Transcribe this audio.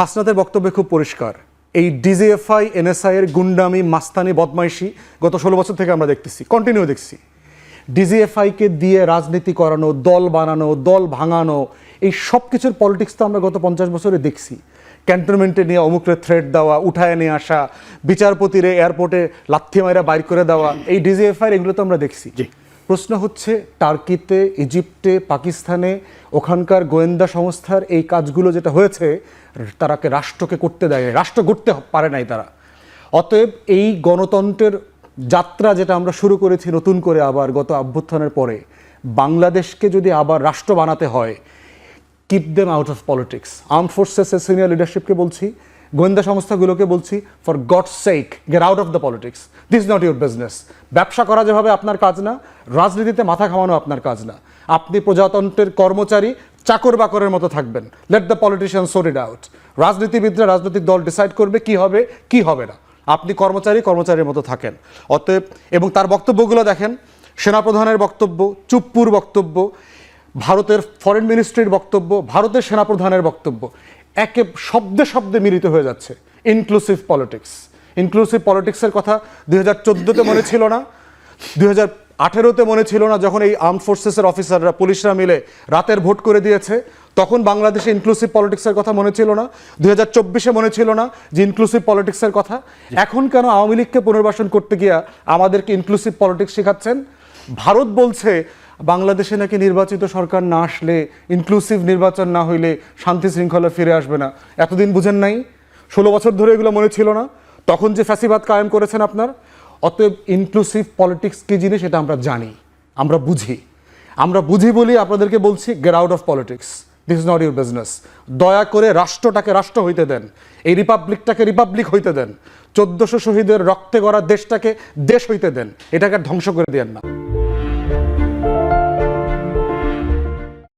হাসনাতের বক্তব্য খুব পরিষ্কার। এই ডিজিএফআই, এনএসআই এর গুন্ডামি, মাস্তানি, বদমাইশি গত ষোলো বছর থেকে আমরা দেখতেছি কন্টিনিউ দেখছি। ডিজিএফআইকে দিয়ে রাজনীতি করানো, দল বানানো, দল ভাঙানো, এই সব কিছুর পলিটিক্স তো আমরা গত পঞ্চাশ বছরে দেখছি। ক্যান্টনমেন্টে নিয়ে অমুকরে থ্রেট দেওয়া, উঠায় নিয়ে আসা, বিচারপতিরে এয়ারপোর্টে লাথি মাইরা বাইর করে দেওয়া, এই ডিজিএফআই এগুলো তো আমরা দেখছি। প্রশ্ন হচ্ছে, টার্কিতে, ইজিপ্টে, পাকিস্তানে ওখানকার গোয়েন্দা সংস্থার এই কাজগুলো যেটা হয়েছে তারাকে রাষ্ট্রকে করতে দেয় রাষ্ট্র গড়তে পারে নাই তারা। অতএব এই গণতন্ত্রের যাত্রা যেটা আমরা শুরু করেছি নতুন করে আবার গত অভ্যুত্থানের পরে, বাংলাদেশকে যদি আবার রাষ্ট্র বানাতে হয় keep them out of politics arm ফোর্সেসের senior লিডারশিপকে বলছি গোয়েন্দা সংস্থাগুলোকে বলছি for God sake get out of the politics this not your business ব্যবসা করা যেভাবে আপনার কাজ না, রাজনীতিতে মাথা খামানো আপনার কাজ না। আপনি প্রজাতন্ত্রের কর্মচারী চাকর বাকরের মতো থাকবেন। Let the politician sore it out রাজনীতিবিদরা রাজনৈতিক দল ডিসাইড করবে কি হবে কি হবে না। আপনি কর্মচারী, কর্মচারীর মতো থাকেন। অতএব, এবং তার বক্তব্যগুলো দেখেন, সেনাপ্রধানের বক্তব্য, চুপ্পুর বক্তব্য ভারতের ফরেন মিনিস্ট্রির বক্তব্য ভারতের সেনাপ্রধানের বক্তব্য একে শব্দে শব্দে মিলিত হয়ে যাচ্ছে। ইনক্লুসিভ পলিটিক্স ইনক্লুসিভ পলিটিক্সের কথা দুই হাজার চোদ্দোতে মনে ছিল না দুই হাজার আঠেরোতে মনে ছিল না যখন এই আর্ম ফোর্সেসের অফিসাররা পুলিশরা মিলে রাতের ভোট করে দিয়েছে তখন বাংলাদেশে ইনক্লুসিভ পলিটিক্সের কথা মনে ছিল না দুই হাজার চব্বিশে মনে ছিল না যে ইনক্লুসিভ পলিটিক্সের কথা। এখন কেন আওয়ামী লীগকে পুনর্বাসন করতে গিয়া আমাদেরকে ইনক্লুসিভ পলিটিক্স শেখাচ্ছেন? ভারত বলছে বাংলাদেশে নাকি নির্বাচিত সরকার না আসলে ইনক্লুসিভ নির্বাচন না হইলে শান্তি শৃঙ্খলা ফিরে আসবে না। এতদিন বুঝেন নাই? ষোলো বছর ধরে এগুলো মনে ছিল না। তখন যে ফ্যাসিবাদ কায়েম করেছেন আপনার, অতএব ইনক্লুসিভ পলিটিক্স কি জিনিস এটা আমরা জানি, আমরা বুঝি। আমরা বুঝি বলি আপনাদেরকে বলছি get out of politics this is not your business দয়া করে রাষ্ট্রটাকে রাষ্ট্র হইতে দেন, এই রিপাবলিকটাকে রিপাবলিক হইতে দেন, চোদ্দশো শহীদের রক্তে গড়া দেশটাকে দেশ হইতে দেন, এটাকে ধ্বংস করে দেন না।